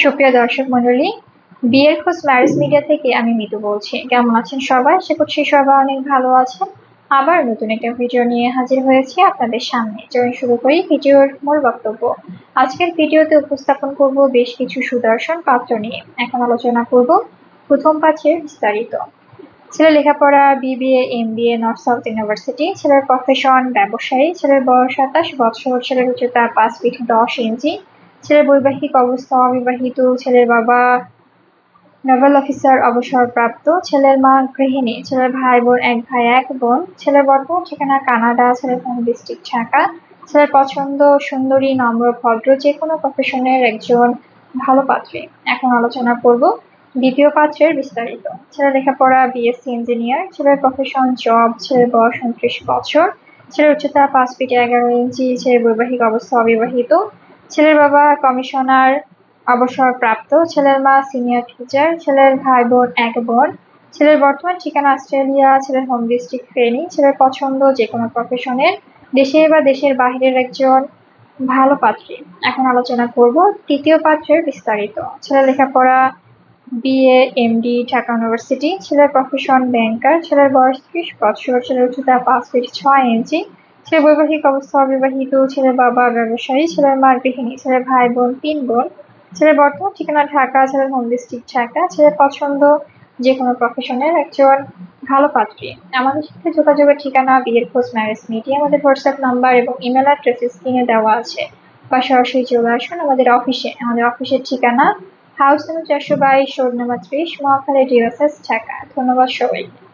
সুপ্রিয় দর্শক মন্ডলী বিয়ের খোঁজ ম্যারেজ মিডিয়া থেকে আমি মিতু বলছি। কেমন আছেন সবাই? আশা করছি সবাই অনেক ভালো আছেন। আবার নতুন একটা ভিডিও নিয়ে হাজির হয়েছি আপনাদের সামনে। চলুন শুরু করি ভিডিওর মূল বক্তব্য। আজকের ভিডিওতে উপস্থাপন করব বেশ কিছু সুদর্শন পাত্র নিয়ে। এখন আলোচনা করব প্রথম পাত্রের বিস্তারিত। ছেলের লেখাপড়া, BBA M B A North South University, ছেলের প্রফেশন ব্যবসায়ী, ছেলের বয়স সাতাশ বছর, ছেলের উচ্চতা পাঁচ ফিট দশ ইঞ্চি ছেলের বৈবাহিক অবস্থা, অবিবাহিত ছেলের বাবা নাভাল অফিসার অবসরপ্রাপ্ত ছেলের মা গৃহিণী, ছেলের ভাই বোন, এক ভাই, এক বোন, ছেলের বর্তমান ঠিকানা কানাডা, ছেলের হোম ডিস্ট্রিক্ট ঢাকা, ছেলের পছন্দ সুন্দরী, নম্র, ভদ্র, যে কোনো প্রফেশনের একজন ভালো পাত্রী। এখন আলোচনা করব দ্বিতীয় পাত্রের বিস্তারিত। ছেলের লেখাপড়া বিএসসি ইঞ্জিনিয়ার ছেলের প্রফেশন জব ছেলের বয়স উনত্রিশ বছর, ছেলের উচ্চতা পাঁচ ফিট এগারো ইঞ্চি, ছেলের বৈবাহিক অবস্থা অবিবাহিত ছেলের বাবা কমিশনার, অবসরপ্রাপ্ত ছেলের মা সিনিয়র টিচার, ছেলের ভাই বোন এক বোন, ছেলের বর্তমান ঠিকানা অস্ট্রেলিয়া, ছেলের হোম ডিস্ট্রিক্ট ফেনী, ছেলের পছন্দ যে কোনো প্রফেশনের দেশে বা দেশের বাহিরের একজন ভালো পাত্রী। এখন আলোচনা করব তৃতীয় পাত্রের বিস্তারিত। ছেলের লেখাপড়া, বিএ, এমডি, ঢাকা ইউনিভার্সিটি, ছেলের প্রফেশন ব্যাংকার, ছেলের বয়স ত্রিশ বছর, ছেলের উচ্চতা পাঁচ ফিট ছয় ইঞ্চি ছেলের বৈবাহিক অবস্থা, অবিবাহিত ছেলের বাবা ব্যবসায়ী, ছেলের মা গৃহিণী, ছেলের ভাই বোন, তিন বোন। ছেলের বর্তমান ঠিকানা ঢাকা, ছেলের হোম ডিস্ট্রিক্ট ঢাকা, ছেলের পছন্দ যে কোনো প্রফেশনের একজন ভালো পাত্রী। আমাদের সাথে যোগাযোগের ঠিকানা, বিয়ের খোঁজ ম্যারেজ মিডিয়া আমাদের হোয়াটসঅ্যাপ নাম্বার এবং ইমেল অ্যাড্রেস স্ক্রিনে দেওয়া আছে। বা সরাসরি চলে আসুন আমাদের অফিসে আমাদের অফিসের ঠিকানা হাউস নম্বর চারশো বাইশ রোড নম্বর ত্রিশ, মহাখালী ডিওএসএস ঢাকা। ধন্যবাদ সবাইকে।